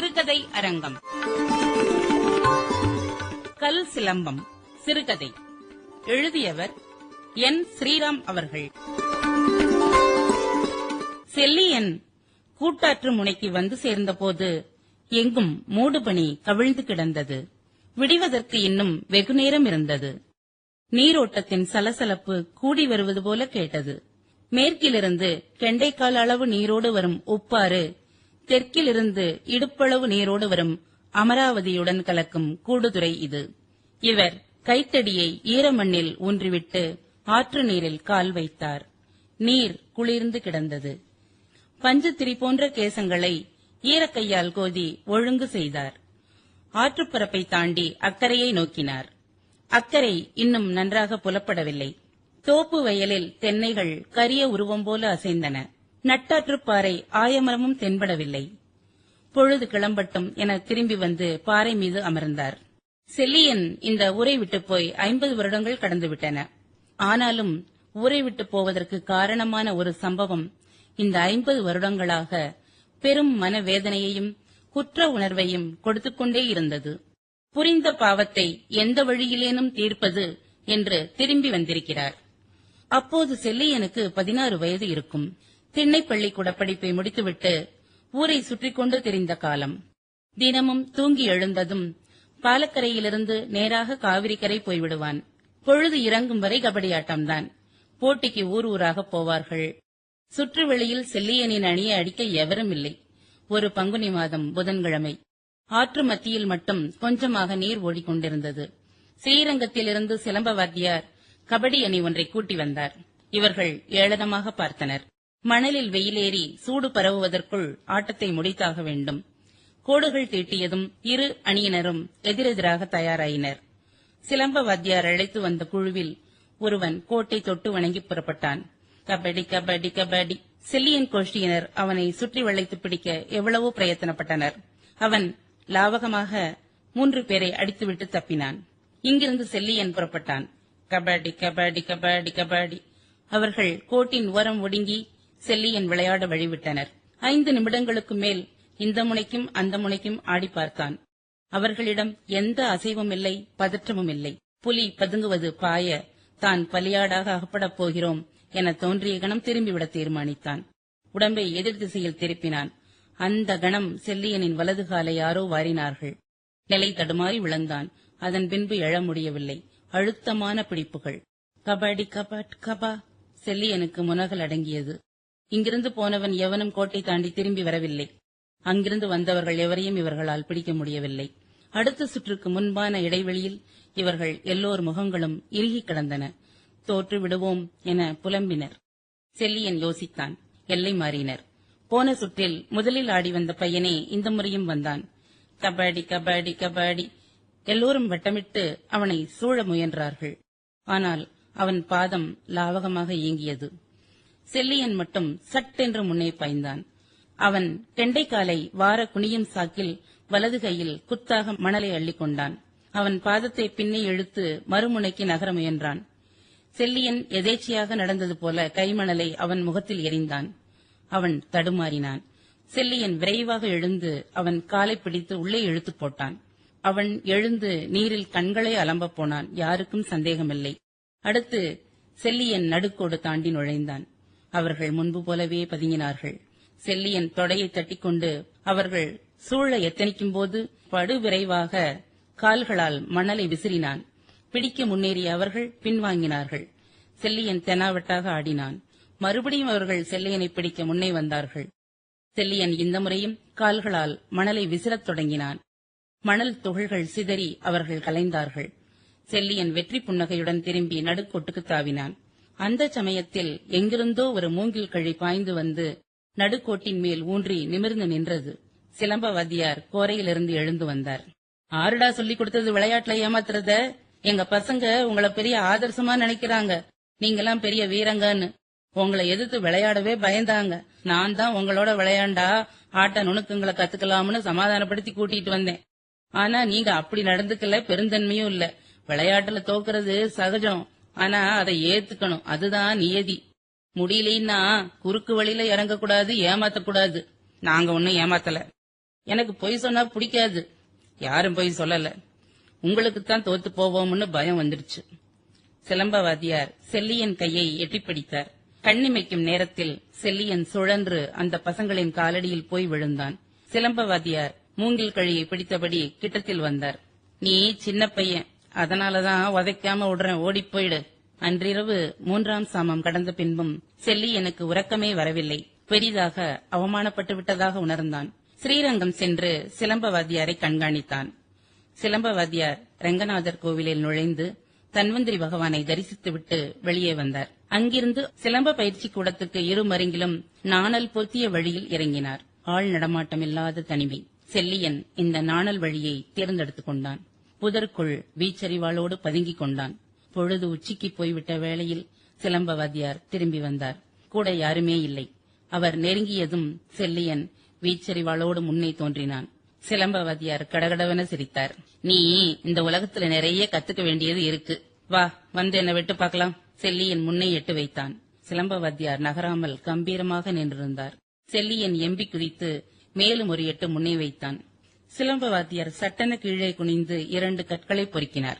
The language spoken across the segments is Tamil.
சிறுகதை அரங்கம். கல் சிலம்பம் சிறுகதை. எழுதியவர் என் ஸ்ரீராம் அவர்கள். செல்லியன் கூட்டாற்று முனைக்கு வந்து சேர்ந்தபோது எங்கும் மூடுபணி கவிழ்ந்து கிடந்தது. விடிவதற்கு இன்னும் வெகுநேரம் இருந்தது. நீரோட்டத்தின் சலசலப்பு கூடி வருவது போல கேட்டது. மேற்கிலிருந்து கெண்டைக்கால் அளவு நீரோடு வரும் உப்பாறு தெற்கிலிருந்து இடுப்பளவு நீரோடு வரும் அமராவதியுடன் கலக்கும் கூடுதுறை இது. இவர் கைத்தடியை ஈரமண்ணில் ஊன்றிவிட்டு ஆற்று நீரில் கால் வைத்தார். நீர் குளிர்ந்து கிடந்தது. பஞ்சுத்திரி போன்ற கேசங்களை ஈரக்கையால் கோதி ஒழுங்கு செய்தார். ஆற்றுப்பரப்பை தாண்டி அக்கரையை நோக்கினார். அக்கரை இன்னும் நன்றாக புலப்படவில்லை. தோப்பு வயலில் தென்னைகள் கரிய உருவம் போல அசைந்தன. நட்டாற்றுப்பாறை ஆயமரமும் தென்படவில்லை. பொழுது கிளம்பட்டும் என திரும்பி வந்து பாறை மீது அமர்ந்தார். செல்லியன் இந்த ஊரை விட்டு போய் ஐம்பது வருடங்கள் கடந்துவிட்டன. ஆனாலும் ஊரை விட்டு போவதற்கு காரணமான ஒரு சம்பவம் இந்த ஐம்பது வருடங்களாக பெரும் மனவேதனையையும் குற்ற உணர்வையும் கொடுத்துக்கொண்டே இருந்தது. புரிந்த பாவத்தை எந்த வழியிலேனும் தீர்ப்பது என்று திரும்பி வந்திருக்கிறார். அப்போது செல்லியனுக்கு பதினாறு வயது இருக்கும். திண்ணைப்பள்ளி குடப்படிப்பை முடித்துவிட்டு ஊரை சுற்றிக் கொண்டு திரிந்த காலம். தினமும் தூங்கி எழுந்ததும் பாலக்கரையிலிருந்து நேராக காவிரிக்கரை போய்விடுவான். பொழுது இறங்கும் வரை கபடி ஆட்டம்தான் போட்டிக்கு ஊர் ஊராக போவார்கள். சுற்றுவெளியில் செல்லியனின் அணியை அடிக்க எவரும் இல்லை. ஒரு பங்குனி மாதம் புதன்கிழமை. ஆற்று மத்தியில் மட்டும் கொஞ்சமாக நீர் ஓடிக்கொண்டிருந்தது. ஸ்ரீரங்கத்திலிருந்து சிலம்ப வாத்தியார் கபடி அணி ஒன்றை கூட்டி வந்தார். இவர்கள் ஏளனமாக பார்த்தனர். மணலில் வெயிலேறி சூடு பரவுவதற்குள் ஆட்டத்தை முடித்தாக வேண்டும். கோடுகள் தீட்டியதும் இரு அணியினரும் எதிரெதிராக தயாராயினர். சிலம்ப வாத்தியார் அழைத்து வந்த குழுவில் ஒருவன் கோட்டை தொட்டு வணங்கி புறப்பட்டான். கபடி கபடி கபடி. செல்லியன் கோஷ்டியினர் அவனை சுற்றி வளைத்து பிடிக்க எவ்வளவோ பிரயத்தனப்பட்டனர். அவன் லாவகமாக மூன்று பேரை அடித்துவிட்டு தப்பினான். இங்கிருந்து செல்லியன் புறப்பட்டான். கபடி கபடி கபடி கபடி. அவர்கள் கோட்டின் உரம் ஒடுங்கி செல்லியன் விளையாட வழிவிட்டனர். ஐந்து நிமிடங்களுக்கு மேல் இந்த முனைக்கும் அந்த முனைக்கும் ஆடி பார்த்தான். அவர்களிடம் எந்த அசைவும் இல்லை பதற்றமும் இல்லை. புலி பதுங்குவது பாய தான் பலியாடாக அகப்படப் போகிறோம் என தோன்றிய கணம் திரும்பிவிட தீர்மானித்தான். உடம்பை எதிர் திசையில் திருப்பினான். அந்த கணம் செல்லியனின் வலது காலை யாரோ வாரினார்கள். நிலை தடுமாறி விழுந்தான். அதன் பின்பு எழ முடியவில்லை. அழுத்தமான பிடிப்புகள். கபடி கபட் கபா செல்லியனுக்கு முனகல் அடங்கியது. இங்கிருந்து போனவன் எவனும் கோட்டை தாண்டி திரும்பி வரவில்லை. அங்கிருந்து வந்தவர்கள் எவரையும் இவர்களால் பிடிக்க முடியவில்லை. அடுத்த சுற்றுக்கு முன்பான இடைவெளியில் இவர்கள் எல்லோர் முகங்களும் இறுகி கிடந்தன. தோற்று விடுவோம் என புலம்பினர். செல்லியன் யோசித்தான். எல்லை மாறினர். போன சுற்றில் முதலில் ஆடி வந்த பையனே இந்த முறையும் வந்தான். கபடி கபடி கபடி. எல்லோரும் வட்டமிட்டு அவனை சூழ முயன்றார்கள். ஆனால் அவன் பாதம் லாவகமாக இயங்கியது. செல்லியன் மட்டும் சட்டென்று முன்னே பாய்ந்தான். அவன் கெண்டைக்காலை வார குனியும் சாக்கில் வலது கையில் குத்தாக மணலை அள்ளிக் கொண்டான். அவன் பாதத்தை பின்னே இழுத்து மறுமுனைக்கு நகர முயன்றான். செல்லியன் எதேச்சையாக நடந்தது போல கைமணலை அவன் முகத்தில் எறிந்தான். அவன் தடுமாறினான். செல்லியன் விரைவாக எழுந்து அவன் காலை பிடித்து உள்ளே இழுத்து போட்டான். அவன் எழுந்து நீரில் கண்களை அலம்பப் போனான். யாருக்கும் சந்தேகமில்லை. அடுத்து செல்லியன் நடுக்கோடு தாண்டி நுழைந்தான். அவர்கள் முன்பு போலவே பதுங்கினார்கள். செல்லியன் தொடையை தட்டிக்கொண்டு அவர்கள் சூழ எத்தனிக்கும் போது படு விரைவாக கால்களால் மணலை விசிறினான். பிடிக்க முன்னேறிய அவர்கள் பின்வாங்கினார்கள். செல்லியன் தெனாவட்டாக ஆடினான். மறுபடியும் அவர்கள் செல்லியனை பிடிக்க முன்னே வந்தார்கள். செல்லியன் இந்த முறையும் கால்களால் மணலை விசிறத் தொடங்கினான். மணல் துகள்கள் சிதறி அவர்கள் கலைந்தார்கள். செல்லியன் வெற்றி புன்னகையுடன் திரும்பி நடுக்கோட்டுக்கு தாவினான். அந்த சமயத்தில் எங்கிருந்தோ ஒரு மூங்கில் கழி பாய்ந்து வந்து நடுக்கோட்டின் மேல் ஊன்றி நிமிர்ந்து நின்றது. சிலம்பவாதியார் கோரையிலிருந்து எழுந்து வந்தார். ஆருடா சொல்லிக் கொடுத்தது விளையாட்டுல ஏமாத்துறத? எங்க பசங்க உங்களை பெரிய ஆதர்சமா நினைக்கிறாங்க. நீங்கெல்லாம் பெரிய வீரங்கன்னு. உங்களை எதிர்த்து விளையாடவே பயந்தாங்க. நான் தான் உங்களோட விளையாண்டா. ஆட்ட நுணுக்கங்களை கத்துக்கலாம்னு சமாதானப்படுத்தி கூட்டிட்டு வந்தேன். ஆனா நீங்க அப்படி நடந்துக்கல பெருந்தன்மையும் இல்ல. விளையாட்டுல தோக்குறது சகஜம். ஆனா அதை ஏத்துக்கணும். அதுதான் நியதி. முடியலைன்னா குறுக்கு வழியில இறங்கக்கூடாது ஏமாத்தக்கூடாது. நாங்க ஒன்னும் ஏமாத்தல. எனக்கு பொய் சொன்னா பிடிக்காது. யாரும் பொய் சொல்லல. உங்களுக்கு தான் தோத்து போவோம்னு பயம் வந்துடுச்சு சிலம்பவாதியார் செல்லியன் கையை எட்டிப் பிடித்தார். கண்ணிமைக்கும் நேரத்தில் செல்லியன் சுழன்று அந்த பசங்களின் காலடியில் போய் விழுந்தான். சிலம்பவாதியார் மூங்கில் கழியை பிடித்தபடி கிட்டத்தில் வந்தார். நீ சின்ன பையன். அதனாலதான் உதைக்காம விடுறேன். ஓடி போயிடு. அன்றிரவு மூன்றாம் சாமம் கடந்த பின்பும் செல்லி எனக்கு உறக்கமே வரவில்லை. பெரிதாக அவமானப்பட்டு விட்டதாக உணர்ந்தான். ஸ்ரீரங்கம் சென்று சிலம்பவாதியாரை கண்காணித்தான். சிலம்பவாதியார் ரங்கநாதர் கோவிலில் நுழைந்து தன்வந்திரி பகவானை தரிசித்துவிட்டு வெளியே வந்தார். அங்கிருந்து சிலம்ப பயிற்சி கூடத்துக்கு இரு மருங்கிலும் நாணல் பொத்திய வழியில் இறங்கினார். ஆள் நடமாட்டம் இல்லாத தனிமை. செல்லியன் இந்த நாணல் வழியை தேர்ந்தெடுத்துக் கொண்டான். புதற்குள் வீச்சறிவாளோடு பதுங்கிக் கொண்டான். பொழுது உச்சிக்கு போய்விட்ட வேளையில் சிலம்பவாதியார் திரும்பி வந்தார். கூட யாருமே இல்லை. அவர் நெருங்கியதும் செல்லியன் வீச்சரிவாளோடு முன்னே தோன்றினான். சிலம்பவாதியார் கடகடவென சிரித்தார். நீ இந்த உலகத்துல நிறைய கத்துக்க வேண்டியது இருக்கு. வா வந்து என்ன விட்டு பார்க்கலாம். செல்லியன் முன்னே எட்டு வைத்தான். சிலம்பவாத்தியார் நகராமல் கம்பீரமாக நின்றிருந்தார். செல்லியன் எம்பி குதித்து மேலும் ஒரு எட்டு முன்னே வைத்தான். சிலம்பவாத்தியார் சட்டென கீழே குனிந்து இரண்டு கற்களை பொறுக்கினார்.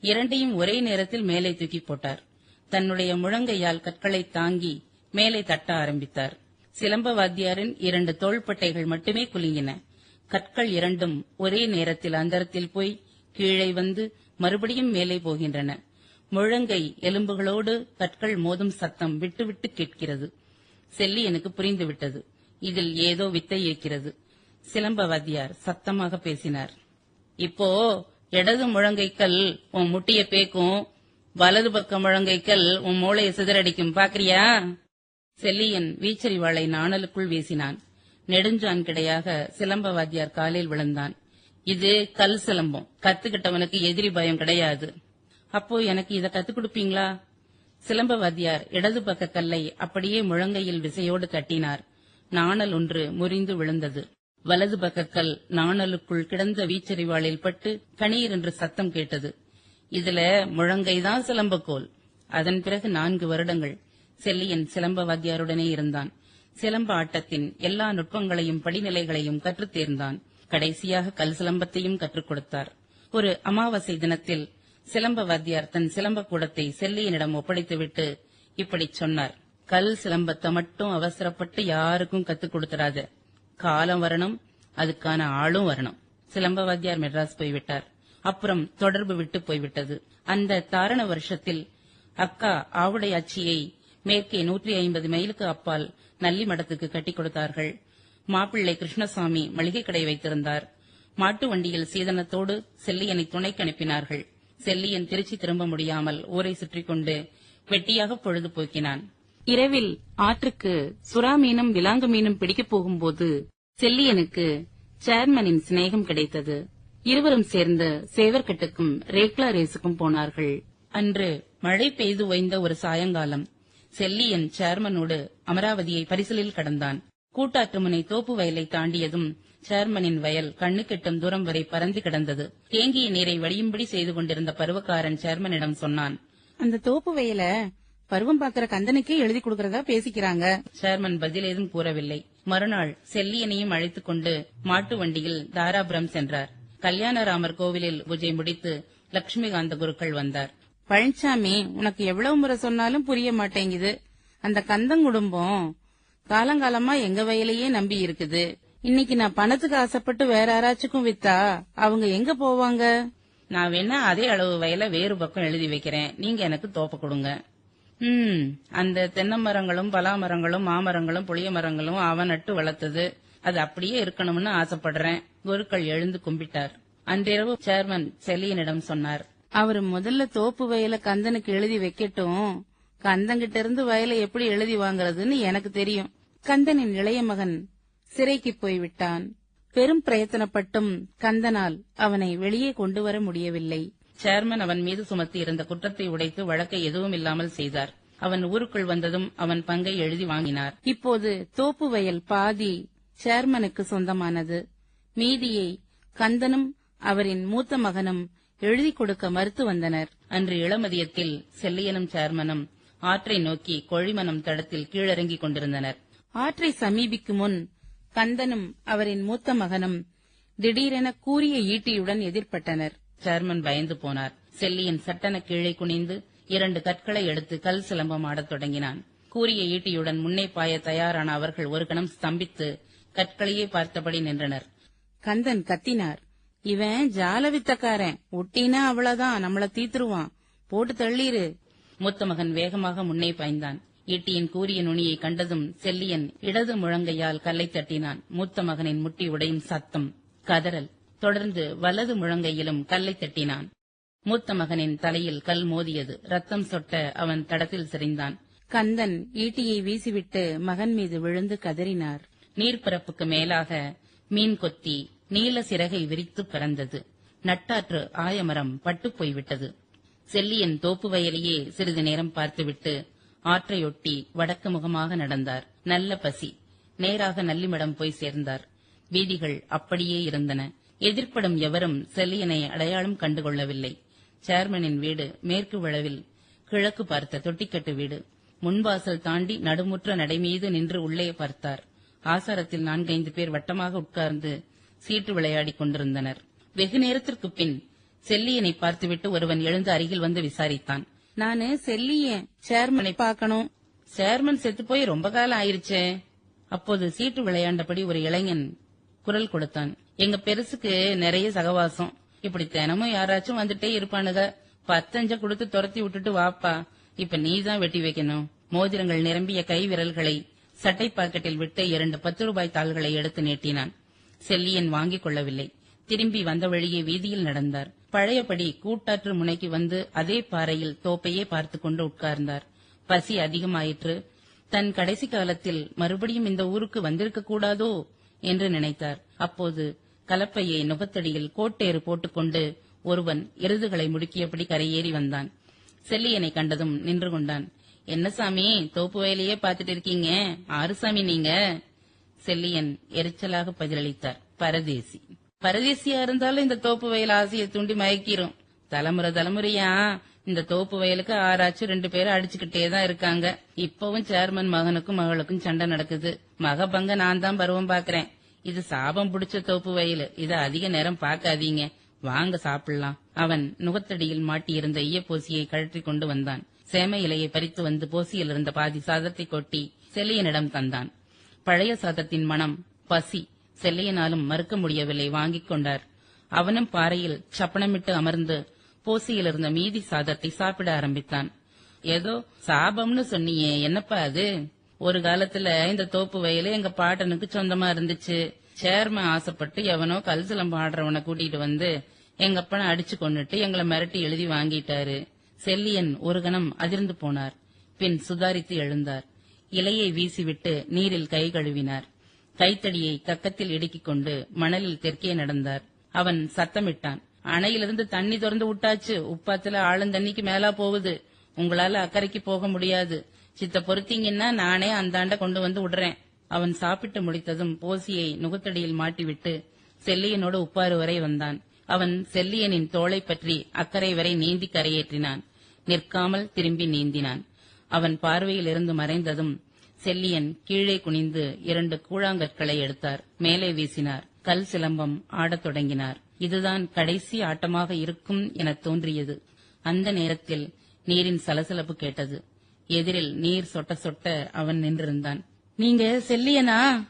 இரண்டையும் ஒரே நேரத்தில் மேலே தூக்கி போட்டார். தன்னுடைய முழங்கையால் கற்களை தாங்கி மேலே தட்ட ஆரம்பித்தார். சிலம்பவாத்தியாரின் இரண்டு தோள்பட்டைகள் மட்டுமே குலுங்கின. கற்கள் இரண்டும் ஒரே நேரத்தில் அந்தரத்தில் போய் கீழே வந்து மறுபடியும் மேலே போகின்றன. முழங்கை எலும்புகளோடு கற்கள் மோதும் சத்தம் விட்டுவிட்டு கேட்கிறது. செல்லி எனக்கு புரிந்துவிட்டது. இதில் ஏதோ வித்தை இருக்கிறது. சிலம்பவாதியார் சத்தமாக பேசினார். இப்போ இடது முழங்கைக்கல் உன் முட்டிய பேக்கும் வலது பக்க முழங்கைக்கல் உன் மூளையை சிதறடிக்கும். பாக்குறியா? செல்லியன் வீச்சரிவாளை நாணலுக்குள் வீசினான். நெடுஞ்சான் கிடையாக சிலம்பவாத்தியார் காலில் விழுந்தான். இது கல் சிலம்பம். கத்துக்கிட்டவனுக்கு எதிரி பயம் கிடையாது. அப்போ எனக்கு இத கத்துக் கொடுப்பீங்களா? சிலம்பவாத்தியார் இடது பக்க கல்லை அப்படியே முழங்கையில் விசையோடு தட்டினார். நாணல் ஒன்று முறிந்து விழுந்தது. வலது பக்கக்கல் நாணலுக்குள் கிடந்த வீச்சரிவாளில் பட்டு கணீர் என்று சத்தம் கேட்டது. இதுல முழங்கைதான் சிலம்பக்கோல். அதன் பிறகு நான்கு வருடங்கள். செல்லியன் சிலம்பவாத்தியாருடனே இருந்தான். சிலம்ப ஆட்டத்தின் எல்லா நுட்பங்களையும் படிநிலைகளையும் கற்றுத் தேர்ந்தான். கடைசியாக கல் சிலம்பத்தையும் கற்றுக் கொடுத்தார். ஒரு அமாவாசை தினத்தில் சிலம்ப வாத்தியார் தன் சிலம்ப கூடத்தை செல்லியனிடம் ஒப்படைத்துவிட்டு இப்படிச் சொன்னார். கல் சிலம்பத்தை மட்டும் அவசரப்பட்டு யாருக்கும் கத்துக் கொடுத்துடாத காலம் வரணும் அதுக்கான ஆளும் வரணும். சிலம்ப வாத்தியார் மெட்ராஸ் போய்விட்டார். அப்புறம் தொடர்பு விட்டு போய்விட்டது. அந்த தாரண வருஷத்தில் அக்கா ஆவுடையாச்சியை மேற்கே நூற்றி ஐம்பது மைலுக்கு அப்பால் நல்லி மடத்துக்கு கட்டிக் கொடுத்தார்கள். மாப்பிள்ளை கிருஷ்ணசாமி மளிகை கடை வைத்திருந்தார். மாட்டு வண்டியில் சீதனத்தோடு செல்லியனை துணைக்கு அனுப்பினார்கள். செல்லியன் திருச்சி திரும்ப முடியாமல் ஊரை சுற்றிக் கொண்டு வெட்டியாக பொழுது போக்கினான் இரவில் ஆற்றுக்கு சுறா மீனும் விலாங்கு மீனும் பிடிக்கப் போகும்போது செல்லியனுக்கு சேர்மனின் சிநேகம் கிடைத்தது. இருவரும் சேர்ந்து சேவர்கட்டுக்கும் ரேக்லா ரேஸுக்கும் போனார்கள். அன்று மழை பெய்து ஓய்ந்த ஒரு சாயங்காலம் செல்லியன் சேர்மனோடு அமராவதியை பரிசலில் கடந்தான். கூட்டாற்று முனை தோப்பு வயலை தாண்டியதும் சேர்மனின் வயல் கண்ணு கெட்டும் தூரம் வரை பறந்து கிடந்தது. தேங்கிய நீரை வடியும்படி செய்து கொண்டிருந்த பருவக்காரன் சேர்மனிடம் சொன்னான் அந்த தோப்பு வயல பருவம் பாக்குற கந்தனுக்கே எழுதி கொடுக்கறதா பேசிக்கிறாங்க. சேர்மன் பதில் ஏதும் கூறவில்லை. மறுநாள் செல்லியனையும் அழைத்துக் கொண்டு மாட்டு வண்டியில் தாராபுரம் சென்றார். கல்யாணராமர் கோவிலில் பூஜை முடித்து லட்சுமிகாந்த குருக்கள் வந்தார். பழனிசாமி உனக்கு எவ்வளவு முறை சொன்னாலும் புரிய மாட்டேங்குது. அந்த கந்தன் குடும்பம் காலங்காலமா எங்க வயலையே நம்பி இருக்குது. இன்னைக்கு நான் பணத்துக்கு ஆசைப்பட்டு வேற யாராச்சுக்கும் வித்தா அவங்க எங்க போவாங்க? நான் வேணா அதே அளவு வயல வேறு பக்கம் எழுதி வைக்கிறேன். நீங்க எனக்கு தோப்ப கொடுங்க. ம் அந்த தென்னை மரங்களும் பலா மரங்களும் மாமரங்களும் புளிய மரங்களும் அவன் நட்டு வளர்த்தது. அது அப்படியே இருக்கணும்னு ஆசைப்படுறேன். குருக்கள் எழுந்து கும்பிட்டார். அன்றிரவு சேர்மன் செல்லியனிடம் சொன்னார். அவரு முதல்ல தோப்பு வயல கந்தனுக்கு எழுதி வைக்கட்டும். கந்தங்கிட்ட இருந்து வயலை எப்படி எழுதி வாங்குறதுன்னு எனக்கு தெரியும். கந்தனின் இளைய மகன் சிறைக்கு போய்விட்டான். பெரும் பிரயத்தனப்பட்டும் கந்தனால் அவனை வெளியே கொண்டு வர முடியவில்லை. சேர்மன் அவன் மீது சுமத்தி இருந்த குற்றத்தை உடைத்து வழக்கை எதுவும் இல்லாமல் செய்தார். அவன் ஊருக்குள் வந்ததும் அவன் பங்கை எழுதி வாங்கினார். இப்போது தோப்பு வயல் பாதி சேர்மனுக்கு சொந்தமானது. மீதியை கந்தனும் அவரின் மூத்த மகனும் எழுதி கொடுக்க மறுத்து வந்தனர். அன்று இளமதியத்தில் செல்லியனும் சேர்மனும் ஆற்றை நோக்கி கொழிமனம் தடத்தில் கீழிறங்கிக் கொண்டிருந்தனர். ஆற்றை சமீபிக்கும் முன் கந்தனும் அவரின் மூத்த மகனும் திடீரென கூரிய ஈட்டியுடன் எதிர்ப்பட்டனர் சேர்மன் பயந்து போனார். செல்லியின் சட்டன கீழே குனிந்து இரண்டு கற்களை எடுத்து கல் சிலம்பம் ஆடத் தொடங்கினான். கூரிய ஈட்டியுடன் முன்னே பாய தயாரான அவர்கள் ஒரு கணம் ஸ்தம்பித்து கற்களையே பார்த்தபடி நின்றனர். கந்தன் கத்தினார். இவன் ஜால வித்தக்காரன் ஒட்டினா அவ்வளவுதான். நம்மள தீத்துருவான். போட்டு தள்ளிரு. மூத்த மகன் வேகமாக முன்னே பாய்ந்தான். ஈட்டியின் கூரிய நுனியை கண்டதும் செல்லியன் இடது முழங்கையால் கல்லை தட்டினான். மூத்த மகனின் முட்டி உடையும் சத்தம் கதறல். தொடர்ந்து வலது முழங்கையிலும் கல்லை தட்டினான். மூத்த மகனின் தலையில் கல் மோதியது. ரத்தம் சொட்ட அவன் தடத்தில் சிரிந்தான். கந்தன் ஈட்டியை வீசிவிட்டு மகன் மீது விழுந்து கதறினார். நீர்ப்பரப்புக்கு மேலாக மீன் கொத்தி நீல சிறகை விரித்து பறந்தது. நட்டாற்று ஆயமரம் பட்டுப் போய்விட்டது. செல்லியின் தோப்பு வயலையே சிறிது நேரம் பார்த்துவிட்டு ஆற்றையொட்டி வடக்கு முகமாக நடந்தார். நல்ல பசி. நேராக நல்லிமடம் போய் சேர்ந்தார். வீதிகள் அப்படியே இருந்தன. எதிர்ப்படும் எவரும் செல்லியனை அடையாளம் கண்டுகொள்ளவில்லை. சேர்மனின் வீடு மேற்கு வளவில் கிழக்கு பார்த்த தொட்டிக்கட்டு வீடு. முன்வாசல் தாண்டி நடுமுற்ற நடைமீது நின்று உள்ளே பார்த்தார். ஆசாரத்தில் நான்கைந்து பேர் வட்டமாக உட்கார்ந்து சீட்டு விளையாடிக் கொண்டிருந்தனர். வெகு நேரத்திற்கு பின் செல்லியனை பார்த்துவிட்டு ஒருவன் எழுந்து அருகில் வந்து விசாரித்தான். நானு செல்லியன் சேர்மனை பார்க்கணும். சேர்மன் செத்து போய் ரொம்ப காலம் ஆயிருச்சே. அப்போது சீட்டு விளையாண்டபடி ஒரு இளைஞன் குரல் கொடுத்தான். எங்க பெருசுக்கு நிறைய சகவாசம். இப்படி தினமும் யாராச்சும் வந்துட்டே இருப்பானுங்க. பத்தஞ்ச கொடுத்து துரத்தி விட்டுட்டு வாப்பா. இப்ப நீதான் வெட்டி வைக்கணும். மோதிரங்கள் நிரம்பிய கை விரல்களை சட்டை பாக்கெட்டில் விட்டு இரண்டு பத்து ரூபாய் தாள்களை எடுத்து நீட்டினான். செல்லியன் வாங்கிக் கொள்ளவில்லை. திரும்பி வந்த வழியே வீதியில் நடந்தார். பழையபடி கூட்டாற்று முனைக்கு வந்து அதே பாறையில் தோப்பையே பார்த்து கொண்டு உட்கார்ந்தார். பசி அதிகமாயிற்று. தன் கடைசி காலத்தில் மறுபடியும் இந்த ஊருக்கு வந்திருக்க கூடாதோ என்று நினைத்தார். அப்போது கலப்பையை நுகத்தடியில் கோட்டேறு போட்டுக்கொண்டு ஒருவன் எருதுகளை முடுக்கியபடி கரையேறி வந்தான். செல்லியனை கண்டதும் நின்று கொண்டான். என்ன சாமி தோப்பு வயலையே பார்த்துட்டு இருக்கீங்க? ஆறு சாமி நீங்க? செல்லியன் எரிச்சலாக பதிலளித்தார். பரதேசி. பரதேசியா இருந்தாலும் இந்த தோப்பு வயல் ஆசையை தூண்டி மயக்கிரும். தலைமுறை தலைமுறையா இந்த தோப்பு வயலுக்கு ஆறாச்சும் ரெண்டு பேரும் அடிச்சுக்கிட்டே தான் இருக்காங்க. இப்பவும் சேர்மன் மகனுக்கும் மகளுக்கும் சண்டை நடக்குது. மக பங்க நான் தான் பருவம் பாக்குறேன் இது சாபம் பிடிச்ச தோப்பு வயல். இத அதிக நேரம் பார்க்காதீங்க. வாங்க சாப்பிடலாம். அவன் நுகத்தடியில் மாட்டியிருந்த ஈயப்பூசியை கழற்றி கொண்டு வந்தான். சேம இலையை பறித்து வந்து போசியில் இருந்த பாதி சாதத்தை கொட்டி செல்லியனிடம் தந்தான். பழைய சாதத்தின் மனம் பசி. செல்லையனாலும் மறுக்க முடியவில்லை. வாங்கிக் கொண்டார். அவனும் பாறையில் சப்பனமிட்டு அமர்ந்து போசியில் இருந்த மீதி சாதத்தை சாப்பிட ஆரம்பித்தான். ஏதோ சாபம்னு சொன்னியே. என்னப்பா அது? ஒரு காலத்துல இந்த தோப்பு வயலு எங்க பாட்டனுக்கு சொந்தமா இருந்துச்சு. சேர்மன் ஆசைப்பட்டு எவனோ கல்சலம் பாடுறவனை கூட்டிட்டு வந்து எங்க அப்பனை அடிச்சு கொண்டுட்டு எங்களை மிரட்டி எழுதி வாங்கிட்டாரு. செல்லியன் ஒரு கணம் அதிர்ந்து போனார். பின் சுதாரித்து எழுந்தார். இலையை வீசிவிட்டு நீரில் கை கழுவினார். கைத்தடியை கக்கத்தில் இடுக்கிக் கொண்டு மணலில் தெற்கே நடந்தார். அவன் சத்தமிட்டான். அணையிலிருந்து தண்ணி திறந்து விட்டாச்சு. உப்பாத்துல ஆளுந்தண்ணிக்கு மேலா போகுது. உங்களால அக்கறைக்கு போக முடியாது. சித்த பொறுத்தீங்கன்னா நானே அந்தாண்ட கொண்டு வந்து விடுறேன். அவன் சாப்பிட்டு முடித்ததும் போசியை நுகத்தடியில் மாட்டிவிட்டு செல்லியனோடு உப்பாறு வரை வந்தான். அவன் செல்லியனின் தோளை பற்றி அக்கறை வரை நீந்தி கரையேற்றினான். நிற்காமல் திரும்பி நீந்தினான். அவன் பார்வையில் இருந்து மறைந்ததும் செல்லியன் கீழே குனிந்து இரண்டு கூழாங்கற்களை எடுத்தார். மேலே வீசினார். கல் சிலம்பம் ஆடத் தொடங்கினார். இதுதான் கடைசி ஆட்டமாக இருக்கும் என தோன்றியது. அந்த நேரத்தில் நீரின் சலசலப்பு கேட்டது. எதிரில் நீர் சொட்ட சொட்ட அவன் நின்றிருந்தான். நீங்க செல்லியனா?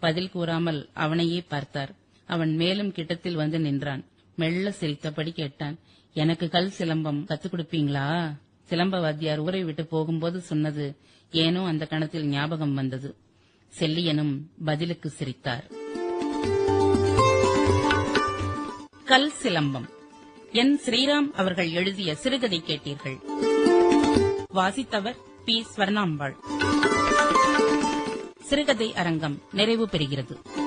பதில் கூறாமல் அவனையே பார்த்தார். அவன் மேலும் கிட்டத்தில் வந்து நின்றான். மெல்ல சிரித்தபடி கேட்டான். எனக்கு கல் சிலம்பம் கத்துக் கொடுப்பீங்களா? சிலம்ப வாத்தியார் ஊரை விட்டு போகும்போது சொன்னது ஏனோ அந்த கணத்தில் ஞாபகம் வந்தது. செல்லியனும் பதிலுக்கு சிரித்தார். கல் சிலம்பம். என் ஸ்ரீராம் அவர்கள் எழுதிய சிறுகதை கேட்டீர்கள். வாசித்தவர் பி ஸ்வர்ணாம்பாள். சிறுகதை அரங்கம் நிறைவு பெறுகிறது.